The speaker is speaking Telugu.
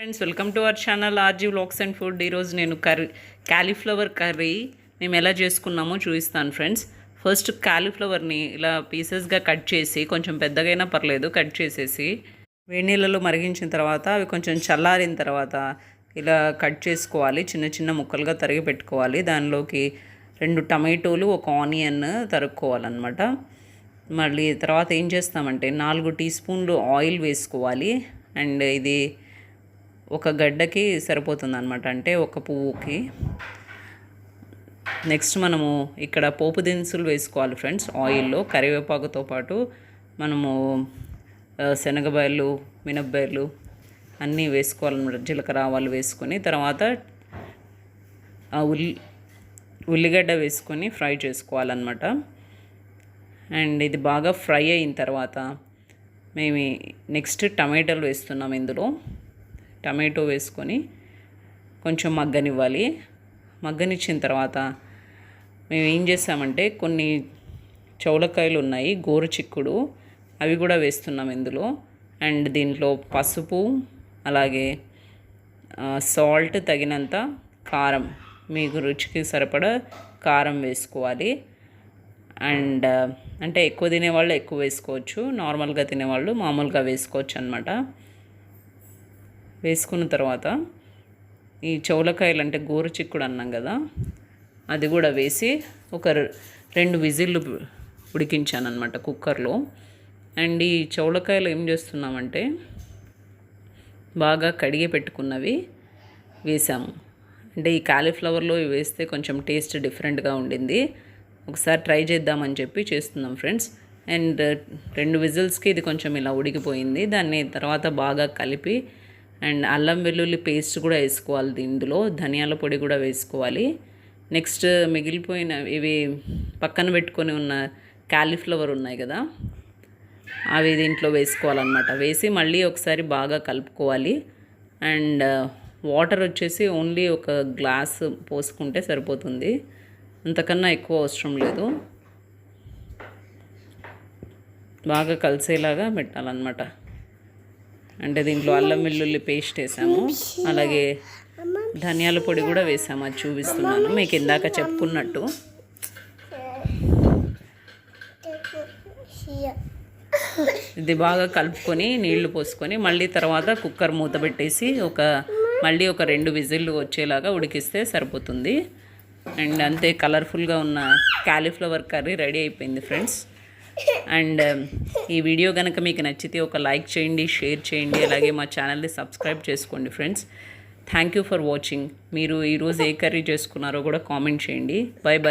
Friends welcome to our channel RG vlogs and food ఈరోజు నేను కర్రీ క్యాలీఫ్లవర్ కర్రీ మేము ఎలా చేసుకున్నామో చూపిస్తాను ఫ్రెండ్స్ ఫస్ట్ క్యాలీఫ్లవర్ని ఇలా పీసెస్గా కట్ చేసి కొంచెం పెద్దగైనా పర్లేదు కట్ చేసేసి వేడి నీళ్ళలో మరిగించిన తర్వాత అవి కొంచెం చల్లారిన తర్వాత ఇలా కట్ చేసుకోవాలి. చిన్న చిన్న ముక్కలుగా తరిగి పెట్టుకోవాలి. దానిలోకి రెండు టమాటోలు ఒక ఆనియన్ తరుక్కోవాలన్నమాట. మళ్ళీ తర్వాత ఏం చేస్తామంటే నాలుగు టీ స్పూన్లు ఆయిల్ వేసుకోవాలి. అండ్ ఇది ఒక గడ్డకి సరిపోతుంది అనమాట అంటే ఒక పువ్వుకి. నెక్స్ట్ మనము ఇక్కడ పోపు దినుసులు వేసుకోవాలి ఫ్రెండ్స్. ఆయిల్లో కరివేపాకుతో పాటు మనము శనగబాయలు మినప్పాయలు అన్నీ వేసుకోవాలన్నమాట. జీలకర్ర ఆవాలు వేసుకొని తర్వాత ఉల్లి ఉల్లిగడ్డ వేసుకొని ఫ్రై చేసుకోవాలన్నమాట. అండ్ ఇది బాగా ఫ్రై అయిన తర్వాత మేము నెక్స్ట్ టమాటాలు వేస్తున్నాం ఇందులో. టమాటో వేసుకొని కొంచెం మగ్గనివ్వాలి. మగ్గనిచ్చిన తర్వాత మేము ఏం చేసామంటే కొన్ని చౌలకాయలు ఉన్నాయి గోరు చిక్కుడు అవి కూడా వేస్తున్నాం ఇందులో. అండ్ దీంట్లో పసుపు అలాగే సాల్ట్ తగినంత కారం మీకు రుచికి సరిపడా కారం వేసుకోవాలి. అండ్ అంటే ఎక్కువ తినేవాళ్ళు ఎక్కువ వేసుకోవచ్చు. నార్మల్గా తినేవాళ్ళు మామూలుగా వేసుకోవచ్చు అనమాట వేసుకున్న తర్వాత ఈ చౌలకాయలు అంటే గోరు చిక్కుడు అన్నాం కదా అది కూడా వేసి ఒక రెండు విజిల్లు ఉడికించాను అనమాట కుక్కర్లో. అండ్ ఈ చౌలకాయలు ఏం చేస్తున్నామంటే బాగా కడిగి పెట్టుకున్నవి వేసాము. అంటే ఈ కాలీఫ్లవర్లో ఇవి వేస్తే కొంచెం టేస్ట్ డిఫరెంట్గా ఉండింది. ఒకసారి ట్రై చేద్దామని చెప్పి చేస్తున్నాం ఫ్రెండ్స్. అండ్ రెండు విజిల్స్కి ఇది కొంచెం ఇలా ఉడికిపోయింది. దాన్ని తర్వాత బాగా కలిపి అండ్ అల్లం వెల్లుల్లి పేస్ట్ కూడా వేసుకోవాలి ఇందులో. ధనియాల పొడి కూడా వేసుకోవాలి. నెక్స్ట్ మిగిలిపోయిన ఇవి పక్కన పెట్టుకొని ఉన్న క్యాలీఫ్లవర్ ఉన్నాయి కదా అవి దీంట్లో వేసుకోవాలన్నమాట. వేసి మళ్ళీ ఒకసారి బాగా కలుపుకోవాలి. అండ్ వాటర్ వచ్చేసి ఓన్లీ ఒక గ్లాస్ పోసుకుంటే సరిపోతుంది. అంతకన్నా ఎక్కువ అవసరం లేదు. బాగా కలిసేలాగా పెట్టాలన్నమాట. అంటే దీంట్లో అల్లం వెల్లుల్లి పేస్ట్ వేసాము. అలాగే ధనియాల పొడి కూడా వేసాము. అది చూపిస్తున్నాను. మీకు ఇందాక చెప్పుకున్నట్టు. ఇది బాగా కలుపుకొని నీళ్ళు పోసుకొని మళ్ళీ తర్వాత కుక్కర్ మూత పెట్టేసి ఒక మళ్ళీ ఒక రెండు విజిల్లు వచ్చేలాగా ఉడికిస్తే సరిపోతుంది. అండ్ అంతే కలర్ఫుల్గా ఉన్న క్యాలీఫ్లవర్ కర్రీ రెడీ అయిపోయింది ఫ్రెండ్స్ అండ్ um, ఈ వీడియో కనుక మీకు నచ్చితే ఒక లైక్ చేయండి షేర్ చేయండి అలాగే మా ఛానల్ని సబ్స్క్రైబ్ చేసుకోండి friends. Thank you for watching. మీరు ఈరోజు ఏ కర్రీ చేసుకున్నారో కూడా కామెంట్ చేయండి. Bye bye